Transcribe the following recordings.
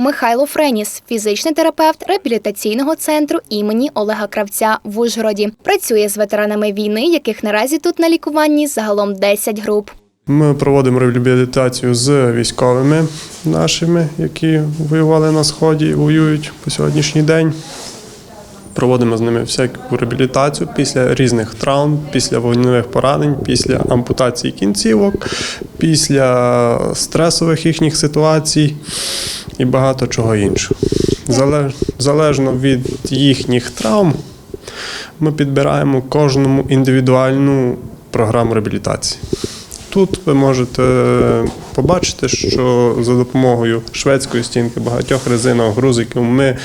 Михайло Френіс, фізичний терапевт реабілітаційного центру імені Олега Кравця в Ужгороді. Працює з ветеранами війни, яких наразі тут на лікуванні загалом 10 груп. Ми проводимо реабілітацію з військовими нашими, які воювали на сході воюють по сьогоднішній день. Проводимо з ними всяку реабілітацію після різних травм, після вогневих поранень, після ампутації кінцівок, після стресових їхніх ситуацій і багато чого іншого. Залеж- Залежно від їхніх травм, ми підбираємо кожному індивідуальну програму реабілітації. Тут ви можете побачити, що за допомогою шведської стінки, багатьох резинових грузиків ми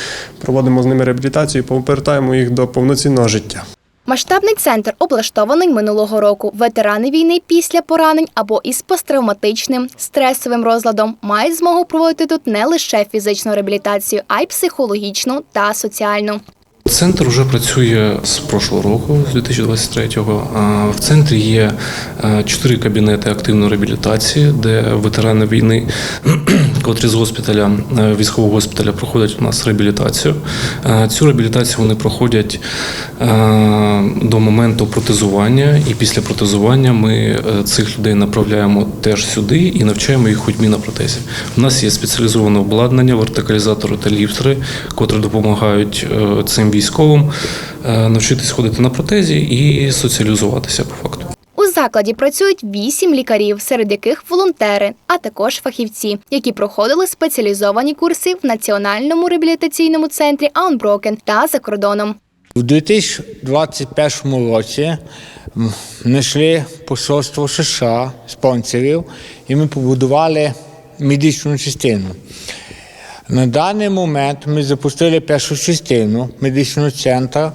проводимо з ними реабілітацію і повертаємо їх до повноцінного життя. Масштабний центр облаштований минулого року. Ветерани війни після поранень або із посттравматичним стресовим розладом мають змогу проводити тут не лише фізичну реабілітацію, а й психологічну та соціальну. Центр вже працює з прошлого року, з 2023-го. А В центрі є е, чотири кабінети активної реабілітації, де ветерани війни, котрі з госпіталя, е, військового госпіталя проходять у нас реабілітацію. Е, Цю реабілітацію вони проходять е, до моменту протезування, і після протезування ми цих людей направляємо теж сюди і навчаємо їх ходьбі на протезі. У нас є спеціалізоване обладнання, вертикалізатори та ліфтери, котрі допомагають цим військовим навчитись ходити на протезі і соціалізуватися по факту. Закладі працюють вісім лікарів, серед яких волонтери, а також фахівці, які проходили спеціалізовані курси в національному реабілітаційному центрі Аунброкен та за кордоном. У 2021 році знайшли посольство США спонсорів, і ми побудували медичну частину. На даний момент ми запустили першу частину медичного центру.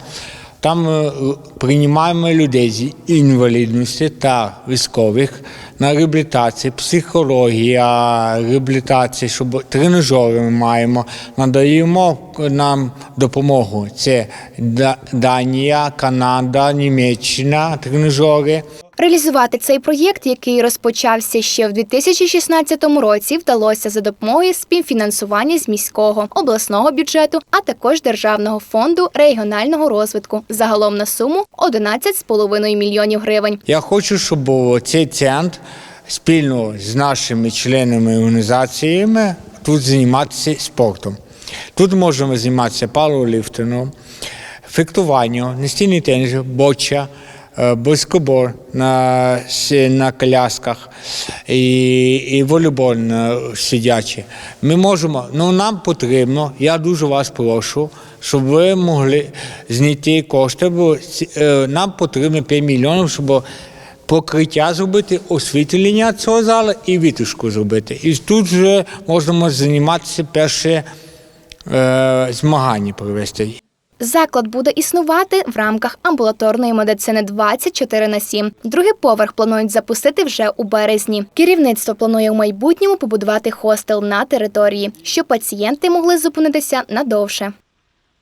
Там е, приймаємо людей з інвалідності та військових на реабілітацію, психологія, реабілітація, щоб тренажери ми маємо. Надаємо нам допомогу. Це Да- Данія, Канада, Німеччина, тренажери. Реалізувати цей проєкт, який розпочався ще в 2016 році, вдалося за допомогою співфінансування з міського обласного бюджету, а також державного фонду регіонального розвитку загалом на суму 11,5 мільйонів гривень. Я хочу, щоб цей центр спільно з нашими членами організаціями тут займатися спортом. Тут можемо займатися пауерліфтингом, фехтуванням, настільний теніс, боча, е, баскетбол на, на колясках і, і волейбол на сидячий. Ми можемо, ну нам потрібно, я дуже вас прошу, щоб ви могли знайти кошти, бо е, нам потрібно 5 мільйонів, щоб покриття зробити, освітлення цього залу і витяжку зробити. І тут вже можемо займатися перше е, змагання провести. Заклад буде існувати в рамках амбулаторної медицини 24 на 7. Другий поверх планують запустити вже у березні. Керівництво планує у майбутньому побудувати хостел на території, щоб пацієнти могли зупинитися надовше.